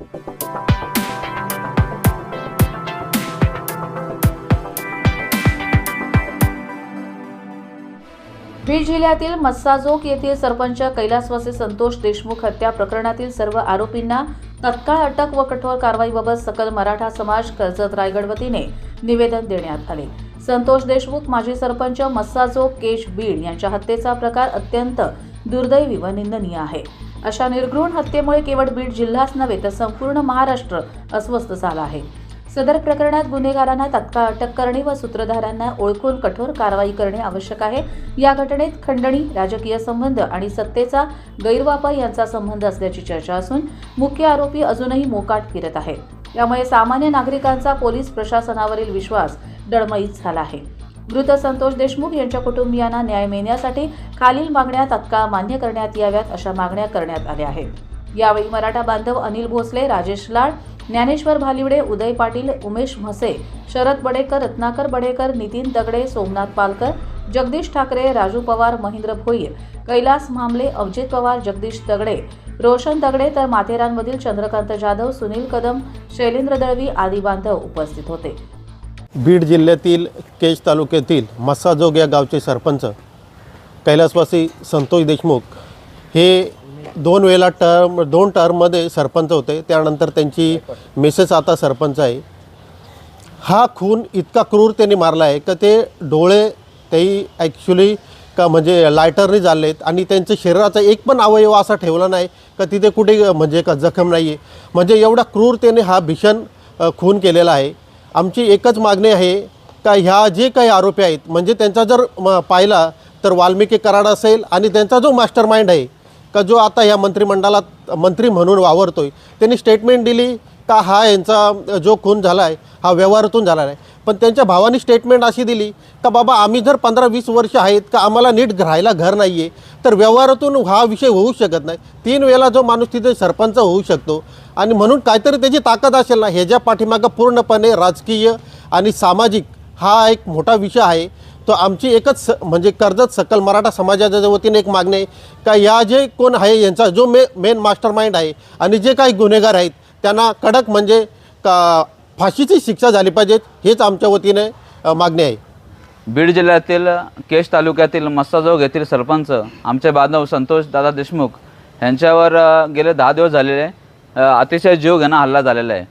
बीड जिल्ह्यातील मस्साजोग येथील सरपंच कैलासवासी संतोष देशमुख हत्या प्रकरणातील सर्व आरोपींना तत्काळ अटक व कठोर कारवाईबाबत सकल मराठा समाज कर्जत रायगड वतीने निवेदन देण्यात आले. संतोष देशमुख माजी सरपंच मस्साजोग केश बीड यांच्या हत्येचा प्रकार अत्यंत दुर्दैवी व निंदनीय आहे. अशा निर्घृण हत्येमुळे केवळ बीड जिल्हाच नव्हे तर संपूर्ण महाराष्ट्र अस्वस्थ झाला आहे. सदर प्रकरणात गुन्हेगारांना तत्काळ अटक करणे व सूत्रधारांना ओळखून कठोर कारवाई करणे आवश्यक आहे. या घटनेत खंडणी राजकीय संबंध आणि सत्तेचा गैरवापर यांचा संबंध असल्याची चर्चा असून मुख्य आरोपी अजूनही मोकाट फिरत आहे. यामुळे सामान्य नागरिकांचा पोलीस प्रशासनावरील विश्वास डळमळीत झाला आहे. मृत संतोष देशमुख यांच्या कुटुंबियांना न्याय मिळण्यासाठी खालील मागण्या तत्काळ मान्य करण्यात याव्यात अशा मागण्या करण्यात आल्या आहेत. यावेळी मराठा बांधव अनिल भोसले राजेश लाड ज्ञानेश्वर भालिवडे उदय पाटील उमेश म्हसे शरद बडेकर रत्नाकर बडेकर नितीन दगडे सोमनाथ पालकर जगदीश ठाकरे राजू पवार महेंद्र भोईर कैलास मामले अवजित पवार जगदीश दगडे रोशन दगडे तर माथेरानमधील चंद्रकांत जाधव सुनील कदम शैलेंद्र दळवी आदी बांधव उपस्थित होते. बीड जिल्ह्यातील केज तालुक्यातील मस्साजोग या गावचे सरपंच कैलासवासी संतोष देशमुख हे दोन वेळेला टर्म दोन टर्ममध्ये सरपंच होते. त्यानंतर त्यांची मिसेस आता सरपंच आहे. हा खून इतका क्रूर त्यांनी मारला आहे का ते डोळे तेही ॲक्च्युली का म्हणजे लायटरने झालेत आणि त्यांच्या शरीराचा एक पण अवयव असा ठेवला नाही का तिथे कुठे म्हणजे का जखम नाही आहे म्हणजे एवढा क्रूरतेने हा भीषण खून केलेला आहे. आमची एकच मागणी आहे का ह्या जे काही आरोपी आहेत म्हणजे त्यांचा जर म पाहिला तर वाल्मिकी कराड असेल आणि त्यांचा जो मास्टर माइंड आहे का जो आता ह्या मंत्रिमंडळात मंत्री म्हणून वावरतोय त्यांनी स्टेटमेंट दिली का हा यांचा जो खून झाला आहे हा व्यवहारातून झाला आहे पण त्यांच्या भावानी स्टेटमेंट अशी दिली का बाबा आम्ही जर पंधरा वीस वर्ष आहेत का आम्हाला नीट राहायला घर नाही आहे तर व्यवहारातून हा विषय होऊ शकत नाही. तीन वेळेला जो माणूस तिथे सरपंच होऊ शकतो. आणि म्हणून काहीतरी त्याची ताकद असेल ना ह्याच्या पाठीमागं पूर्णपणे राजकीय आणि सामाजिक हा एक मोठा विषय आहे. तो आमची एकच स म्हणजे कर्जत सकल मराठा समाजाच्या वतीने एक मागणी आहे का या जे कोण आहे यांचा जो मे मेन मास्टर माइंड आहे आणि जे काही गुन्हेगार आहेत त्यांना कडक म्हणजे का फाशीची शिक्षा झाली पाहिजेत हेच आमच्या वतीने मागणी आहे. बीड जिल्ह्यातील केश तालुक्यातील मस्साजोग येथील सरपंच आमचे बांधव संतोष दादा देशमुख यांच्यावर गेले दहा दिवस झालेले अतिशय जीव घेणं हल्ला झालेला आहे.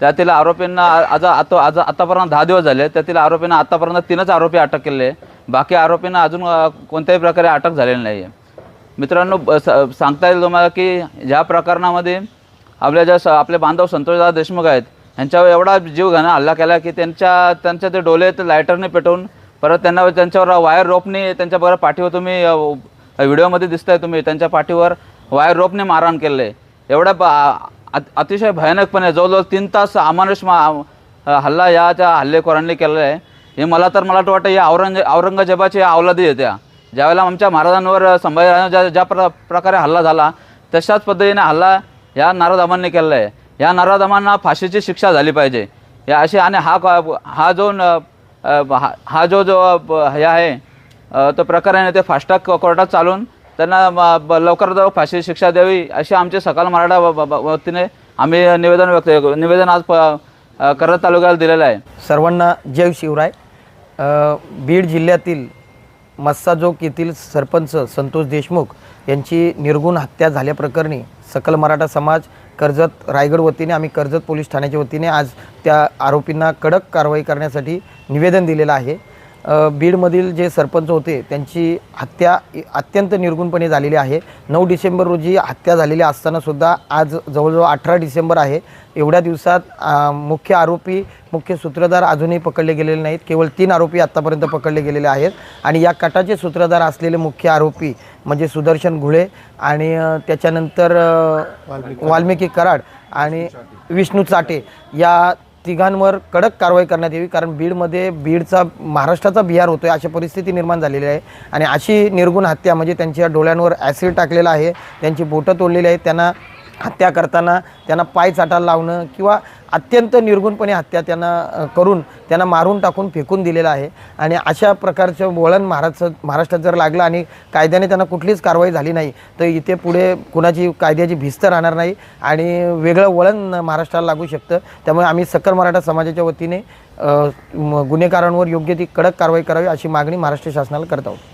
त्यातील आरोपींना आज आता आज आतापर्यंत दहा दिवस झाले त्यातील आरोपींना आतापर्यंत तीनच आरोपी अटक केले आहे बाकी आरोपींना अजून कोणत्याही प्रकारे अटक झालेली नाही आहे मित्रांनो ब- स- सांगता येईल तुम्हाला की ह्या प्रकरणामध्ये आपल्या ज्या स आपले बांधव संतोषदादा देशमुख आहेत यांच्यावर एवढा जीव घाणा हल्ला केला की त्यांच्या त्यांच्या ते डोले ते लायटरने पेटवून परत त्यांना त्यांच्यावर वायर रोपने त्यांच्या बरोबर पाठीवर तुम्ही अ, व्हिडिओमध्ये दिसताय तुम्ही त्यांच्या पाठीवर वायर रोपने मारहाण केले. एवढ्या अतिशय भयानकपणे जवळजवळ तीन तास अमानुष मा हल्ला याच्या हल्लेखोरांनी केलेला आहे हे मला तर मला वाटतं या औरंग औरंगजेबाची अवलादी येत्या ज्यावेळेला आमच्या महाराजांवर संभाजी ज्या ज्या प्र प्रकारे हल्ला झाला तशाच पद्धतीने हल्ला या नारादामांनी केलेला आहे या नाराधामांना फाशीची शिक्षा झाली पाहिजे. या अशी आणि हा हा जो न- हा हा जो जो हे आहे तो प्रकार आहे ना ते फास्टॅग कोर्टात चालून त्यांना ब- लवकरात लवकर फाशी शिक्षा द्यावी अशी आमची सकाल मराठा वतीने आम्ही निवेदन व्यक्त निवेदन आज प- कर्जत तालुक्याला दिलेलं आहे. सर्वांना जय शिवराय. बीड जिल्ह्यातील मस्साजोक येथील सरपंच संतोष देशमुख यांची निर्गुण हत्या झाल्याप्रकरणी सकल मराठा समाज कर्जत रायगड वतीने आम्ही कर्जत पोलीस ठाण्याच्या वतीने आज त्या आरोपींना कडक कारवाई करण्यासाठी निवेदन दिलेलं आहे. बीडमधील जे सरपंच होते त्यांची हत्या अत्यंत निर्गुणपणे झालेली आहे. नऊ डिसेंबर रोजी हत्या झालेली असतानासुद्धा आज जवळजवळ अठरा डिसेंबर आहे. एवढ्या दिवसात मुख्य आरोपी मुख्य सूत्रधार अजूनही पकडले गेलेले नाहीत. केवळ तीन आरोपी आत्तापर्यंत पकडले गेलेले आहेत. आणि या कटाचे सूत्रधार असलेले मुख्य आरोपी म्हणजे सुदर्शन घुळे आणि त्याच्यानंतर वाल्मिकी कराड आणि विष्णू चाटे या तिघांवर कडक कारवाई करण्यात यावी कारण बीडमध्ये बीडचा महाराष्ट्राचा बिहार होतो आहे अशी परिस्थिती निर्माण झालेली आहे. आणि अशी निर्गुण हत्या म्हणजे त्यांच्या डोळ्यांवर ॲसिड टाकलेला आहे त्यांची बोटं तोडलेली आहेत त्यांना हत्या करताना त्यांना पाय चाटायला लावणं किंवा अत्यंत निर्गुणपणे हत्या त्यांना करून त्यांना मारून टाकून फेकून दिलेलं आहे. आणि अशा प्रकारचं वळण महाराष्ट्र महाराष्ट्रात जर लागलं आणि कायद्याने त्यांना कुठलीच कारवाई झाली नाही तर इथे पुढे कुणाची कायद्याची भिस्त राहणार नाही आणि वेगळं वळण महाराष्ट्राला लागू शकतं. त्यामुळे आम्ही सकल मराठा समाजाच्या वतीने म- गुन्हेगारांवर योग्य ती कडक कारवाई करावी अशी मागणी महाराष्ट्र शासनाला करत आहोत.